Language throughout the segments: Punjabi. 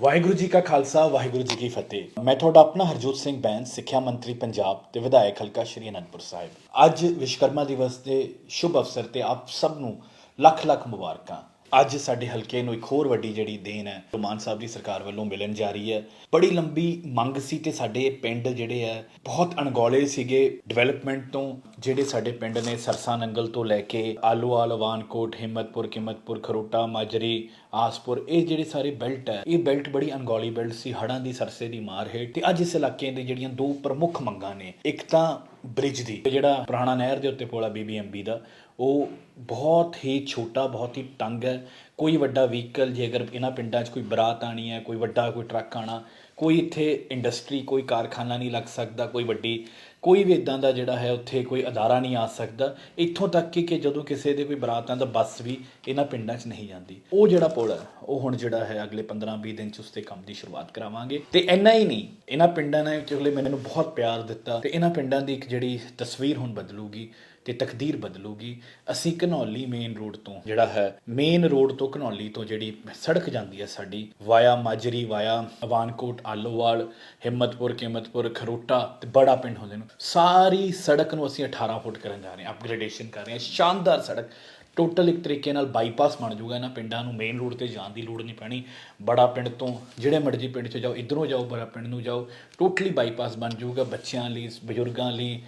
ਵਾਹਿਗੁਰੂ ਜੀ ਕਾ ਖਾਲਸਾ, ਵਾਹਿਗੁਰੂ ਜੀ ਕੀ ਫਤਿਹ। ਮੈਂ ਤੁਹਾਡਾ ਆਪਣਾ ਹਰਜੋਤ ਸਿੰਘ ਬੈਂਸ, ਸਿੱਖਿਆ ਮੰਤਰੀ ਪੰਜਾਬ ਤੇ ਵਿਧਾਇਕ ਹਲਕਾ ਸ਼੍ਰੀ ਅਨੰਦਪੁਰ ਸਾਹਿਬ। ਅੱਜ ਵਿਸ਼ਕਰਮਾ ਦਿਵਸ ਦੇ ਸ਼ੁਭ ਅਵਸਰ ਤੇ ਆਪ ਸਭ ਨੂੰ ਲੱਖ ਲੱਖ ਮੁਬਾਰਕਾਂ। ਅੱਜ ਸਾਡੇ ਹਲਕੇ ਨੂੰ ਇੱਕ ਹੋਰ ਵੱਡੀ ਜਿਹੜੀ ਦੇਣ ਹੈ, ਉਹ ਮਾਨ ਸਾਹਿਬ ਦੀ ਸਰਕਾਰ ਵੱਲੋਂ ਮਿਲਣ ਜਾ ਰਹੀ ਹੈ। ਬੜੀ ਲੰਬੀ ਮੰਗ ਸੀ ਤੇ ਸਾਡੇ ਪਿੰਡ ਜਿਹੜੇ ਆ ਬਹੁਤ ਅਣਗੌਲੇ ਸੀਗੇ। ਡਿਵੈਲਪਮੈਂਟ ਤੋਂ ਜਿਹੜੇ ਸਾਡੇ ਪਿੰਡ ਨੇ ਸਰਸਾ ਨੰਗਲ ਤੋਂ ਲੈ ਕੇ ਆਲੂਵਾਲ ਵਾਨਕੋਟ, ਹਿੰਮਤਪੁਰ, ਕਿਮਤਪੁਰ, ਖਰੋਟਾ, ਮਾਜਰੀ, ਆਸਪੁਰ, ਇਹ ਜਿਹੜੇ ਸਾਰੇ ਬੈਲਟ ਹੈ, ਇਹ ਬੈਲਟ ਬੜੀ ਅਣਗੌਲੀ ਬੈਲਟ ਸੀ ਹੜਾਂ ਦੀ ਸਰਸੇ ਦੀ ਮਾਰ ਹੇਠ ਤੇ ਅੱਜ ਇਸ ਇਲਾਕੇ ਦੇ ਜਿਹੜੀਆਂ ਦੋ ਪ੍ਰਮੁੱਖ ਮੰਗਾਂ ਨੇ, ਇੱਕ ਤਾਂ ਬ੍ਰਿਜ ਦੀ, ਤੇ ਜਿਹੜਾ ਪੁਰਾਣਾ ਨਹਿਰ ਦੇ ਉੱਤੇ ਪੁਲ ਆ ਬੀਬੀਐਮਬੀ ਦਾ, ਉਹ ਬਹੁਤ ਹੀ ਛੋਟਾ, ਬਹੁਤ ਹੀ ਤੰਗ ਹੈ, ਕੋਈ ਵੱਡਾ ਵਹੀਕਲ ਜੇ ਅਗਰ ਇਹਨਾਂ ਪਿੰਡਾਂ 'ਚ ਕੋਈ ਬਰਾਤ ਆਣੀ ਹੈ, ਕੋਈ ਵੱਡਾ ਕੋਈ ਟਰੱਕ ਆਣਾ ਕੋਈ ਇੱਥੇ ਇੰਡਸਟਰੀ ਕੋਈ ਕਾਰਖਾਨਾ ਨਹੀਂ ਲੱਗ ਸਕਦਾ, ਕੋਈ ਵੱਡੀ, ਕੋਈ ਵੀ ਇਦਾਂ ਦਾ ਜਿਹੜਾ ਹੈ, ਉੱਥੇ ਕੋਈ ਅਦਾਰਾ ਨਹੀਂ ਆ ਸਕਦਾ। ਇੱਥੋਂ ਤੱਕ ਕਿ ਕਿ ਜਦੋਂ ਕਿਸੇ ਦੇ ਕੋਈ ਬਰਾਤਾਂ ਦਾ ਬੱਸ ਵੀ ਇਹਨਾਂ ਪਿੰਡਾਂ 'ਚ ਨਹੀਂ ਜਾਂਦੀ। ਉਹ ਜਿਹੜਾ ਪੁਲ ਹੈ, ਉਹ ਹੁਣ ਜਿਹੜਾ ਹੈ, ਅਗਲੇ 15-20 ਦਿਨ 'ਚ ਉਸ ਤੇ ਕੰਮ ਦੀ ਸ਼ੁਰੂਆਤ ਕਰਾਵਾਂਗੇ। ਤੇ ਇੰਨਾ ਹੀ ਨਹੀਂ, ਇਹਨਾਂ ਪਿੰਡਾਂ ਨੇ ਅਗਲੇ ਮੈਨੂੰ ਬਹੁਤ ਪਿਆਰ ਦਿੱਤਾ ਤੇ ਇਹਨਾਂ ਪਿੰਡਾਂ ਦੀ ਇੱਕ ਜਿਹੜੀ ਤਸਵੀਰ ਹੁਣ ਬਦਲੂਗੀ ਤੇ ਤਕਦੀਰ ਬਦਲੂਗੀ। ਅਸੀਂ ਘਨੌਲੀ ਮੇਨ ਰੋਡ ਤੋਂ, ਜਿਹੜਾ ਹੈ ਮੇਨ ਰੋਡ ਤੋਂ ਘਨੌਲੀ ਤੋਂ ਜਿਹੜੀ ਸੜਕ ਜਾਂਦੀ ਹੈ ਸਾਡੀ, ਵਾਇਆ ਮਾਜਰੀ, ਵਾਇਆ ਅਵਾਨਕੋਟ, ਆਲੋਵਾਲ, ਹਿੰਮਤਪੁਰ, ਕਿਮਤਪੁਰ, ਖਰੋਟਾ ਤੇ ਬੜਾ ਪਿੰਡ ਹੁੰਦੇ ਨੂੰ। ਸਾਰੀ ਸੜਕ ਨੂੰ ਅਸੀਂ 18 ਫੁੱਟ ਕਰਨ ਜਾ ਰਹੇ ਹਾਂ ਅਪਗ੍ਰੇਡੇਸ਼ਨ ਕਰ ਰਹੇ ਹਾਂ। ਸ਼ਾਨਦਾਰ ਸੜਕ। ਟੋਟਲ ਇੱਕ ਤਰੀਕੇ ਨਾਲ ਬਾਈਪਾਸ ਬਣ ਜਾਊਗਾ ਇਹਨਾਂ ਪਿੰਡਾਂ ਨੂੰ। ਮੇਨ ਰੋਡ ਤੇ ਜਾਣ ਦੀ ਲੋੜ ਨਹੀਂ ਪੈਣੀ। ਬੜਾ ਪਿੰਡ ਤੋਂ, ਜਿਹੜੇ ਮਰਜ਼ੀ ਪਿੰਡ 'ਚ ਜਾਓ, ਇਧਰੋਂ ਜਾਓ, ਬੜਾ ਪਿੰਡ ਨੂੰ ਜਾਓ। ਟੋਟਲੀ ਬਾਈਪਾਸ ਬਣ ਜਾਊਗਾ ਬੱਚਿਆਂ ਲਈ, ਬਜ਼ੁਰਗਾਂ ਲਈ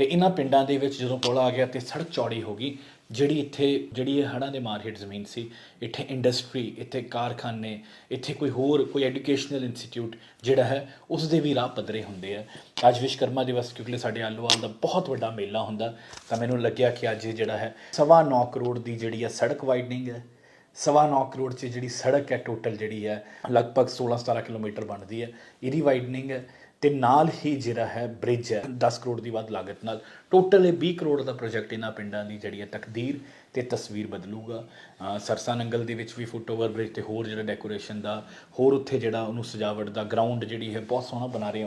ਤੇ ਇਹਨਾਂ ਪਿੰਡਾਂ ਦੇ ਵਿੱਚ ਜਦੋਂ ਪੁਲ ਆ ਗਿਆ ਤੇ ਸੜਕ ਚੌੜੀ ਹੋ ਗਈ, ਜਿਹੜੀ ਇੱਥੇ, ਜਿਹੜੀ ਇਹ ਹੜ੍ਹਾਂ ਦੇ ਮਾਰ ਹੇਠ ਜ਼ਮੀਨ ਸੀ, ਇੱਥੇ ਇੰਡਸਟਰੀ ਇੱਥੇ ਕਾਰਖਾਨੇ, ਇੱਥੇ ਕੋਈ ਹੋਰ, ਕੋਈ ਐਜੂਕੇਸ਼ਨਲ ਇੰਸਟੀਚਿਊਟ ਜਿਹੜਾ ਹੈ ਉਸ ਦੇ ਵੀ ਰਾਹ ਪੱਧਰੇ ਹੁੰਦੇ ਆ। ਅੱਜ ਵਿਸ਼ਕਰਮਾ ਦਿਵਸ, ਕਿਉਂਕਿ ਸਾਡੇ ਆਲੂਵਾਲ ਦਾ ਬਹੁਤ ਵੱਡਾ ਮੇਲਾ ਹੁੰਦਾ, ਤਾਂ ਮੈਨੂੰ ਲੱਗਿਆ ਕਿ ਅੱਜ ਜਿਹੜਾ ਹੈ, ਸਵਾ ਨੌ ਕਰੋੜ ਦੀ ਜਿਹੜੀ ਹੈ ਸੜਕ ਵਾਈਡਨਿੰਗ ਹੈ। ਸਵਾ ਨੌ ਕਰੋੜ 'ਚ ਜਿਹੜੀ ਸੜਕ ਹੈ ਟੋਟਲ ਜਿਹੜੀ ਹੈ, ਲਗਭਗ 16-17 ਕਿਲੋਮੀਟਰ ਬਣਦੀ ਹੈ। ਇਹਦੀ ਵਾਈਡਨਿੰਗ ਹੈ। ਤੇ ਨਾਲ ਹੀ ਜਿਹੜਾ ਹੈ ਬ੍ਰਿਜ ਹੈ 10 ਕਰੋੜ ਦੀ ਵੱਧ ਲਾਗਤ ਨਾਲ। ਟੋਟਲ ਇਹ 20 ਕਰੋੜ ਦਾ ਪ੍ਰੋਜੈਕਟ ਇਹਨਾਂ ਪਿੰਡਾਂ ਦੀ ਜਿਹੜੀ ਹੈ ਤਕਦੀਰ ਤੇ ਤਸਵੀਰ ਬਦਲੂਗਾ। ਸਰਸਾ ਨੰਗਲ ਦੇ ਵਿੱਚ ਵੀ ਫੁੱਟ ਓਵਰ ਬ੍ਰਿਜ ਤੇ ਹੋਰ ਜਿਹੜਾ ਡੈਕੋਰੇਸ਼ਨ ਦਾ, ਹੋਰ ਉੱਥੇ ਜਿਹੜਾ ਉਹਨੂੰ ਸਜਾਵਟ ਦਾ ਗਰਾਊਂਡ ਜਿਹੜੀ ਹੈ ਬਹੁਤ ਸੋਹਣਾ ਬਣਾ ਰਹੇ